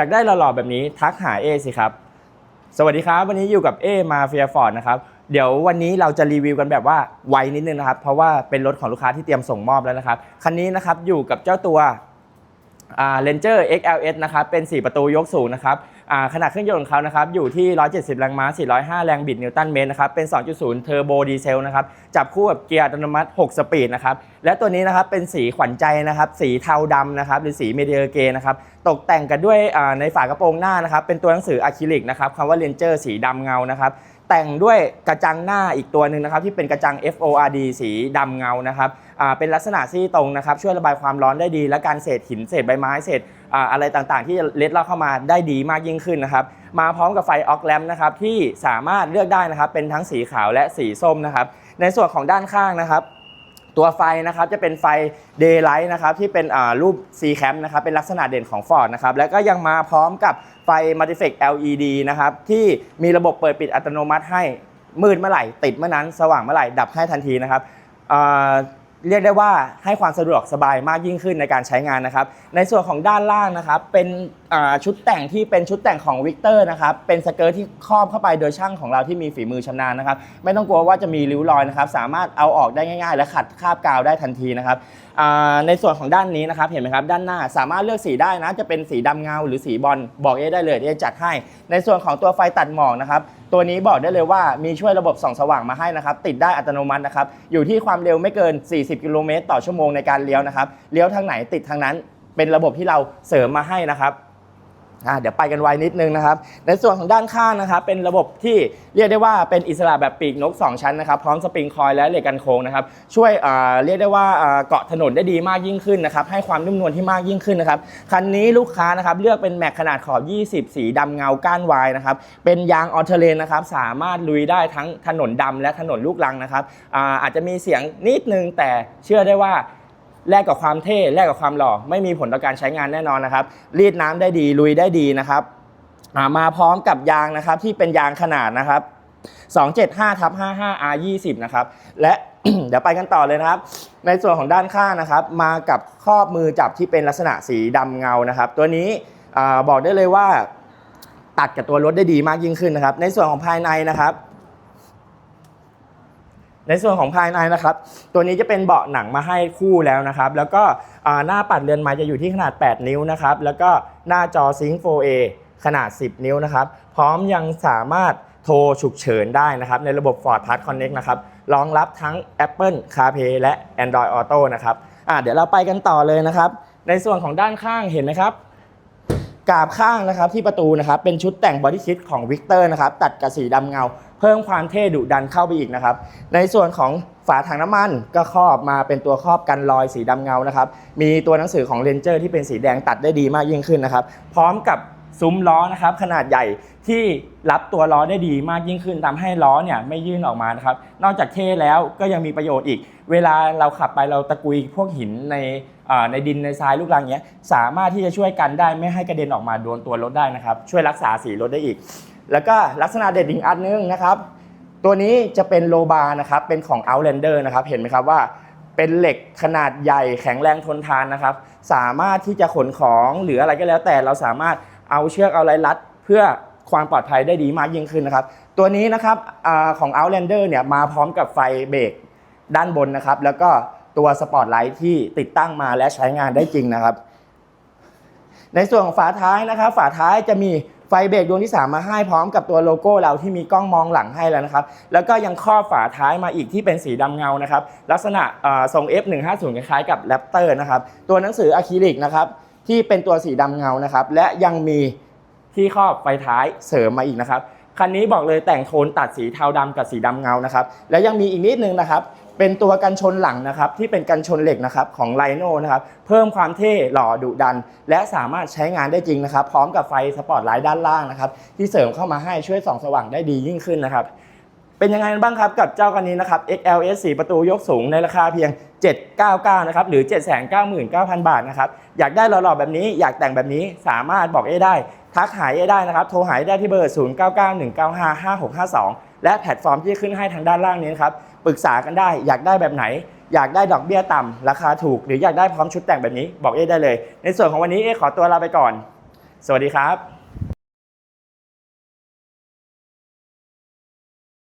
อยากได้หล่อๆแบบนี้ทักหาเอสิครับ สวัสดีครับ วันนี้อยู่กับเอมาเฟียฟอร์ดนะครับ เดี๋ยววันนี้เราจะรีวิวกันแบบว่าไวนิดนึงนะครับ เพราะว่าเป็นรถของลูกค้าที่เตรียมส่งมอบแล้วนะครับ คันนี้นะครับอยู่กับเจ้าตัวเลนเจอร์ XLS นะครับ เป็น 4 ประตูยกสูงนะครับ ขนาดเครื่องยนต์ของเขานะครับอยู่ที่ 170 แรงม้า 405 แรงบิดนิวตันเมตรนะครับเป็น 2.0 เทอร์โบดีเซลนะครับจับคู่กับเกียร์อัตโนมัติ 6 สปีดนะครับและตัวนี้นะครับเป็นสีขวัญใจนะครับสีเทาดำนะครับหรือสีเมเดียเกนะครับตกแต่งกันด้วยในฝากระโปรงหน้านะครับเป็นตัวหนังสืออะคริลิกนะครับคำว่าเลนเจอร์สีดำเงานะครับ แต่งด้วยกระจังหน้าอีกตัวหนึ่งนะครับที่เป็นกระจัง FORD สีดำเงานะครับอ่าเป็นลักษณะซี่ตรงนะครับช่วยระบายความร้อนได้ดี และการเศษหินเศษใบไม้เศษอ่าอะไรต่างๆ ที่เล็ดลอดเข้ามาได้ดีมากยิ่งขึ้นนะครับมาพร้อมกับไฟออกแลมนะครับที่สามารถเลือกได้นะครับเป็นทั้งสีขาวและสีส้มนะครับในส่วนของด้านข้างนะครับ ตัวไฟนะครับจะเป็นไฟ Daylight นะครับที่เป็นรูป C Cam นะครับเป็นลักษณะเด่นของ Ford นะครับแล้วก็ยังมาพร้อมกับไฟ Multiflex LED นะครับที่มีระบบเปิดปิดอัตโนมัติให้มืดเมื่อไหร่ติดเมื่อนั้นสว่างเมื่อไหร่ดับให้ทันทีนะครับเรียกได้ว่าให้ความสะดวกสบายมากยิ่งขึ้นในการใช้งานนะครับ ในส่วนของด้านล่างนะครับ เป็น อ่าชุดแต่งที่เป็นชุดแต่งของวิกเตอร์นะครับ เป็นสเกิร์ตที่ครอบเข้าไปโดยช่างของเราที่มีฝีมือชำนาญนะครับ ไม่ต้องกลัวว่าจะมีริ้วรอยนะครับ สามารถเอาออกได้ง่าย ๆ และขัดคราบกาวได้ทันทีนะครับอ่าในส่วนของด้านนี้นะครับ เห็นไหมครับ ด้านหน้าสามารถเลือกสีได้นะ จะเป็นสีดำเงาหรือสีบอลบอกเอได้เลยที่จะจัดให้ ในส่วนของตัวไฟตัดหมอกนะครับ ตัวนี้บอกได้เลยว่ามีช่วยระบบส่องสว่างมาให้นะครับ ติดได้อัตโนมัตินะครับ อยู่ที่ความเร็วไม่เกิน 40 กิโลเมตรต่อชั่วโมงในการเลี้ยวนะครับ เลี้ยวทางไหนติดทางนั้น เป็นระบบที่เราเสริมมาให้นะครับ อ่าเดี๋ยวไปกันไวนิดนึงนะครับ ในส่วนของด้านข้างนะครับเป็นระบบที่เรียกได้ว่าเป็นอิสระแบบปีกนก 2 ชั้นนะครับพร้อมสปริงคอยล์และเหล็กกันโค้งนะครับช่วยเรียกได้ว่าเกาะถนนได้ดีมากยิ่งขึ้นนะครับให้ความนุ่มนวลที่มากยิ่งขึ้นนะครับคันนี้ลูกค้านะครับเลือกเป็นแม็กขนาดขอบ 20 สีดำเงาก้านวายนะครับเป็นยางออเทเลนนะครับสามารถลุยได้ทั้งถนนดำและถนนลูกรังนะครับอาอาจจะมีเสียงนิดนึงแต่เชื่อได้ว่า แลกกับความเท่แลกกับความหล่อไม่มีผลต่อการใช้งานแน่นอนนะครับ รีดน้ำได้ดีลุยได้ดีนะครับมาพร้อมกับยางนะครับที่เป็นยางขนาดนะครับ275ทับ55 R 20นะครับและเดี๋ยวไปกันต่อเลยนะครับ ในส่วนของด้านข้างนะครับ มากับครอบมือจับที่เป็นลักษณะสีดำเงานะครับ ตัวนี้อบอกได้เลยว่า ตัดกับตัวรถได้ดีมากยิ่งขึ้นนะครับ ในส่วนของภายในนะครับ ในส่วนของภายในนะครับ ตัวนี้จะเป็นเบาะหนังมาให้คู่แล้วนะครับ แล้วก็หน้าปัดเรือนไม้จะอยู่ที่ขนาด 8 นิ้วนะครับ แล้วก็หน้าจอซิงค์ 4A ขนาด 10 นิ้วนะครับ พร้อมยังสามารถโทรฉุกเฉินได้นะครับ ในระบบ Ford Touch Connect นะครับ รองรับทั้ง Apple CarPlay และ Android Auto นะครับเดี๋ยวเราไปกันต่อเลยนะครับ ในส่วนของด้านข้างเห็นไหมครับกาบข้างนะครับที่ประตูนะครับเป็นชุดแต่งบอดี้คิดของวิกเตอร์นะครับตัดกับสีดำเงา เพิ่มความเท่ดุดันเข้าไปอีกนะครับ ในส่วนของฝาถังน้ำมันก็ครอบมาเป็นตัวครอบกันรอยสีดำเงานะครับ มีตัวหนังสือของเรนเจอร์ที่เป็นสีแดงตัดได้ดีมากยิ่งขึ้นนะครับ พร้อมกับซุ้มล้อนะครับขนาดใหญ่ที่รับตัวล้อได้ดีมากยิ่งขึ้นทำให้ล้อเนี่ยไม่ยื่นออกมานะครับ นอกจากเท่แล้วก็ยังมีประโยชน์อีก เวลาเราขับไปเราตะกุยพวกหินในในดินในทรายลูกรังเนี้ยสามารถที่จะช่วยกันได้ไม่ให้กระเด็นออกมาโดนตัวรถได้นะครับ ช่วยรักษาสีรถได้อีก แล้วก็ลักษณะเด่นอีกอันนึงนะครับ ตัวนี้จะเป็นโลบาร์นะครับ เป็นของ Outlander นะครับ เห็นไหมครับว่าเป็นเหล็กขนาดใหญ่แข็งแรงทนทานนะครับ สามารถที่จะขนของหรืออะไรก็แล้วแต่เราสามารถเอาเชือกเอาอะไรรัด เพื่อความปลอดภัยได้ดีมากยิ่งขึ้นนะครับ ตัวนี้นะครับอของ Outlander เนี่ยมาพร้อมกับไฟเบรกด้านบนนะครับ แล้วก็ตัวสปอตไลท์ที่ติดตั้งมาและใช้งานได้จริงนะครับ ในส่วนของฝาท้ายนะครับ ฝาท้ายจะมี ไฟเบรกดวงที่ 3 มาให้พร้อมกับตัวโลโก้เราที่มีกล้องมองหลังให้แล้วนะครับ แล้วก็ยังครอบฝาท้ายมาอีกที่เป็นสีดำเงานะครับ ลักษณะทรง F150 คล้ายๆกับแรปเตอร์นะครับ ตัวหนังสืออะคริลิกนะครับที่เป็นตัวสีดำเงานะครับ และยังมีที่ครอบไฟท้ายเสริมมาอีกนะครับคันนี้บอกเลยแต่งโทนตัดสีเทาดำกับสีดำเงานะครับ และยังมีอีกนิดนึงนะครับ เป็นตัวกันชนหลังนะครับที่เป็นกันชนเหล็กนะครับของไลโนนะครับเพิ่มความเท่หล่อดุดัน และสามารถใช้งานได้จริงนะครับ พร้อมกับไฟสปอตไลท์ด้านล่างนะครับที่เสริมเข้ามาให้ช่วยส่องสว่างได้ดียิ่งขึ้นนะครับเป็นยังไงบ้างครับกับเจ้าคันนี้นะครับ XLS 4 ประตูยกสูงในราคาเพียง 799 นะครับ หรือ 799,000 บาทนะครับ อยากได้หล่อๆแบบนี้ อยากแต่งแบบนี้ สามารถบอกเอได้ ทักหายเอได้นะครับ โทรหายได้ที่เบอร์ 0991955652 และแพลตฟอร์มที่ขึ้นให้ทางด้านล่างนี้นะครับ ปรึกษากันได้ อยากได้แบบไหน อยากได้ดอกเบี้ยต่ำราคาถูก หรืออยากได้พร้อมชุดแต่งแบบนี้ บอกเอได้เลย ในส่วนของวันนี้เอขอตัวลาไปก่อน สวัสดีครับ